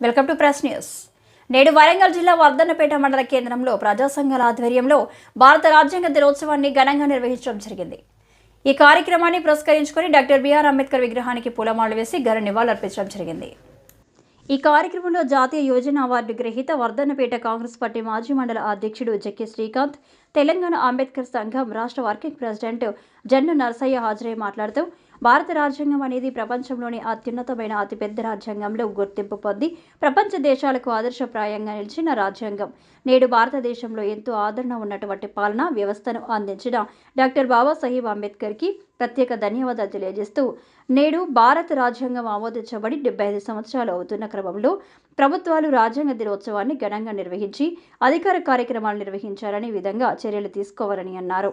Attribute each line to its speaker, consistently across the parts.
Speaker 1: Welcome to press news. నేడు వరంగల్ జిల్లా వర్ధన్నపేట మండల కేంద్రంలో ప్రజా సంఘాల ఆధ్వర్యంలో భారత రాజ్యాంగ దినోత్సవాన్ని ఘనంగా నిర్వహించడం జరిగింది. ఈ కార్యక్రమాన్ని పురస్కరించుకొని డాక్టర్ బిఆర్ అంబేద్కర్ విగ్రహానికి పూలమాలలు వేసి ఘన నివాళులర్పించడం జరిగింది. ఈ కార్యక్రమంలో జాతీయ యోజన అవార్డు గ్రహీత వర్ధన్నపేట కాంగ్రెస్ పార్టీ మాజీ మండల అధ్యక్షుడు జక్కి శ్రీకాంత్ తెలంగాణ అంబేద్కర్ సంఘం రాష్ట్ర వర్కింగ్ ప్రెసిడెంట్ జన్ను నరసయ్య హాజరై మాట్లాడుతూ భారత రాజ్యాంగం అనేది ప్రపంచంలోని అత్యున్నతమైన అతిపెద్ద రాజ్యాంగంలో గుర్తింపు పొంది ప్రపంచ దేశాలకు ఆదర్శప్రాయంగా నిలిచిన రాజ్యాంగం. నేడు భారతదేశంలో ఎంతో ఆదరణ ఉన్నటువంటి పాలనా వ్యవస్థను అందించిన డాక్టర్ బాబాసాహెబ్ అంబేద్కర్కి ప్రత్యేక ధన్యవాదాలు తెలియజేస్తూ నేడు భారత రాజ్యాంగం ఆమోదించబడి డెబ్బై ఐదు సంవత్సరాలు అవుతున్న క్రమంలో ప్రభుత్వాలు రాజ్యాంగ దినోత్సవాన్ని ఘనంగా నిర్వహించి అధికార కార్యక్రమాలు నిర్వహించాలని విధంగా చర్యలు తీసుకోవాలని అన్నారు.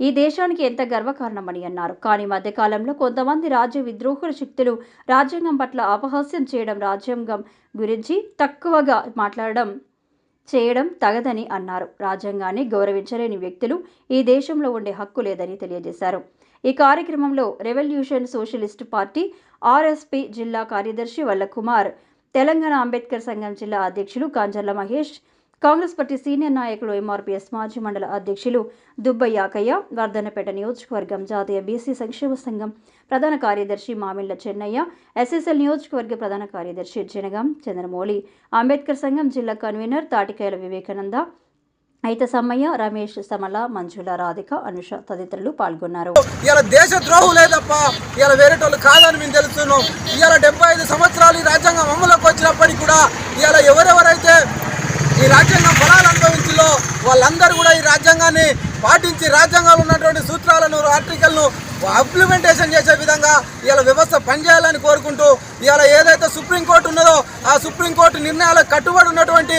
Speaker 1: ఈ దేశానికి ఎంత గర్వకారణమని అన్నారు. కానీ మధ్యకాలంలో కొంతమంది రాజ్య విద్రోహుల శక్తులు రాజ్యాంగం పట్ల అపహాస్యం చేయడం రాజ్యాంగం గురించి తక్కువగా మాట్లాడడం చేయడం తగదని అన్నారు. రాజ్యాంగాన్ని గౌరవించలేని వ్యక్తులు ఈ దేశంలో ఉండే హక్కు లేదని తెలియజేశారు. ఈ కార్యక్రమంలో రెవల్యూషన్ సోషలిస్ట్ పార్టీ ఆర్ఎస్పి జిల్లా కార్యదర్శి వల్ల కుమార్ తెలంగాణ అంబేద్కర్ సంఘం జిల్లా అధ్యక్షులు Kanjarla Mahesh Congress party senior నాయకులు ఎంఆర్పీఎస్ మాజీ మండల అధ్యక్షులు దుబ్బయ్య వర్ధనపేట నియోజకవర్గం జాతీయ బీసీ సంక్షేమ సంఘం ప్రధాన కార్యదర్శి మామిళ్ళ చెన్నయ్య ఎస్ఎస్ఎల్ నియోజకవర్గ ప్రధాన కార్యదర్శి జనగం చంద్రమౌళి అంబేద్కర్ సంఘం జిల్లా కన్వీనర్ తాటికాయల వివేకానంద అయిత సమ్మయ్య రమేష్ సమల మంజుల రాధిక అనుష తదితరులు పాల్గొన్నారు.
Speaker 2: ఇలా దేశ ద్రోహులే తప్ప ఇవాళ వేరేటోళ్ళు కాదని మేము తెలుస్తున్నాం. ఇలా డెబ్బై ఐదు సంవత్సరాలు ఈ రాజ్యాంగం అమలులోకి వచ్చినప్పటికీ కూడా ఇలా ఎవరెవరు ఈ రాజ్యాంగం ఫలాలు అనుభవించిందో వాళ్ళందరూ కూడా ఈ రాజ్యాంగాన్ని పాటించి రాజ్యాంగంలో ఉన్నటువంటి సూత్రాలను ఆర్టికల్ను ఇంప్లిమెంటేషన్ చేసే విధంగా ఇవాళ వ్యవస్థ పనిచేయాలని కోరుకుంటూ ఇవాళ ఏదైతే సుప్రీంకోర్టు ఉన్నదో ఆ సుప్రీంకోర్టు నిర్ణయాలకు కట్టుబడి ఉన్నటువంటి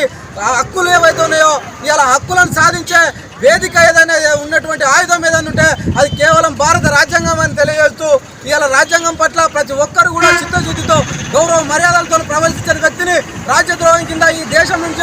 Speaker 2: హక్కులు ఏవైతే ఉన్నాయో ఇవాళ హక్కులను సాధించే వేదిక ఏదైనా ఉన్నటువంటి ఆయుధం ఏదైనా ఉంటే అది కేవలం భారత రాజ్యాంగం అని తెలియజేస్తూ ఇవాళ రాజ్యాంగం పట్ల ప్రతి ఒక్కరు కూడా చిత్తశుద్ధితో గౌరవ మర్యాదలతో ప్రవర్తించిన చేసి రాజ్యద్రోహం కింద ఈ దేశం నుంచి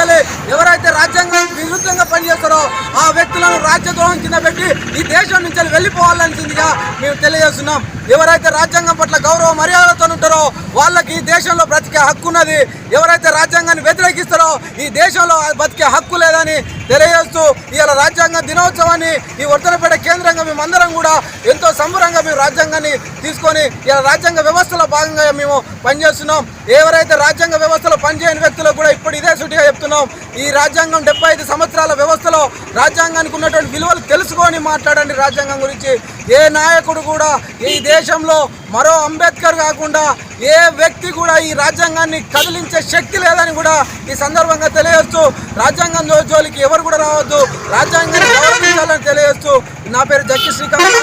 Speaker 2: ఎవరైతే రాజ్యాంగం విరుద్ధంగా పనిచేస్తారో ఆ వ్యక్తులను రాజ్యద్రోహం కింద పెట్టి ఈ దేశం నుంచి వెళ్ళిపోవాలనిసిందిగా మేము తెలియజేస్తున్నాం. ఎవరైతే రాజ్యాంగం పట్ల గౌరవ మర్యాదలతో ఉంటారో వాళ్ళకి ఈ దేశంలో బ్రతికే హక్కు ఉన్నది. ఎవరైతే రాజ్యాంగాన్ని వ్యతిరేకిస్తారో ఈ దేశంలో బతికే హక్కు లేదని తెలియజేస్తూ ఇవాళ రాజ్యాంగ దినోత్సవాన్ని ఈ ఉత్తరపేట కేంద్రంగా మేమందరం కూడా ఎంతో సంబరంగా మేము రాజ్యాంగాన్ని తీసుకొని ఇలా రాజ్యాంగ వ్యవస్థలో భాగంగా మేము పనిచేస్తున్నాం. ఎవరైతే రాజ్యాంగ వ్యవస్థలో పనిచేయని వ్యక్తులకు కూడా ఇప్పుడు ఇదే సూటిగా చెప్తున్నాం. ఈ రాజ్యాంగం డెబ్బై ఐదు సంవత్సరాల వ్యవస్థలో రాజ్యాంగానికి ఉన్నటువంటి విలువలు తెలుసుకొని మాట్లాడండి రాజ్యాంగం గురించి. ఏ నాయకుడు కూడా ఈ దేశంలో మరో అంబేద్కర్ కాకుండా ఏ వ్యక్తి కూడా ఈ రాజ్యాంగాన్ని కదిలించే శక్తి లేదని కూడా ఈ సందర్భంగా తెలియవచ్చు రాజ్యాంగం జోలికి ఎవరు కూడా రావద్దు. రాజ్యాంగాన్ని గౌరవించాలని తెలియచ్చు నా పేరు జక్కి శ్రీకాంత్.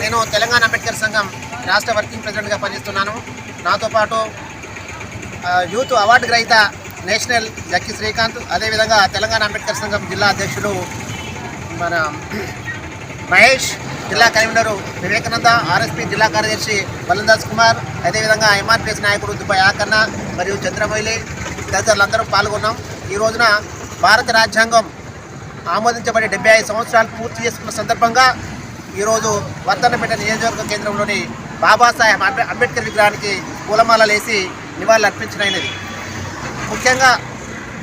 Speaker 3: నేను తెలంగాణ అంబేద్కర్ సంఘం రాష్ట్ర వర్కింగ్ ప్రెసిడెంట్గా పనిచేస్తున్నాను. నాతో పాటు యూత్ అవార్డు గ్రహీత నేషనల్ జక్కి శ్రీకాంత్ అదేవిధంగా తెలంగాణ అంబేద్కర్ సంఘం జిల్లా అధ్యక్షుడు మన మహేష్ జిల్లా కన్వీనరు వివేకానంద ఆర్ఎస్పీ జిల్లా కార్యదర్శి బలందాస్ కుమార్ అదేవిధంగా ఎంఆర్పిఎస్ నాయకుడు దుబ్బా ఆకన్న మరియు చంద్రమైలి తదితరులందరూ పాల్గొన్నాం. ఈ రోజున భారత రాజ్యాంగం ఆమోదించబడి డెబ్బై ఐదు సంవత్సరాలు పూర్తి చేసుకున్న సందర్భంగా ఈరోజు వర్ధన్నపేట నియోజకవర్గ కేంద్రంలోని బాబాసాహెబ్ అంబే- అంబేద్కర్ విగ్రహానికి పూలమాలలు వేసి నివాళులు అర్పించడమైనది. ముఖ్యంగా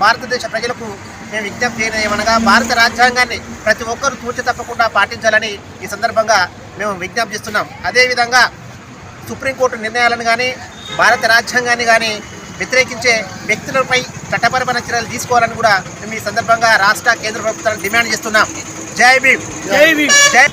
Speaker 3: భారతదేశ ప్రజలకు మేము విజ్ఞప్తి ఏమనగా భారత రాజ్యాంగాన్ని ప్రతి ఒక్కరూ తూచి తప్పకుండా పాటించాలని ఈ సందర్భంగా మేము విజ్ఞప్తి చేస్తున్నాం. అదేవిధంగా సుప్రీంకోర్టు నిర్ణయాలను కానీ భారత రాజ్యాంగాన్ని కానీ వ్యతిరేకించే వ్యక్తులపై చట్టపరమైన చర్యలు తీసుకోవాలని కూడా మేము ఈ సందర్భంగా రాష్ట్ర కేంద్ర ప్రభుత్వాలను డిమాండ్ చేస్తున్నాం. జై భీమ్! జై భీమ్! జై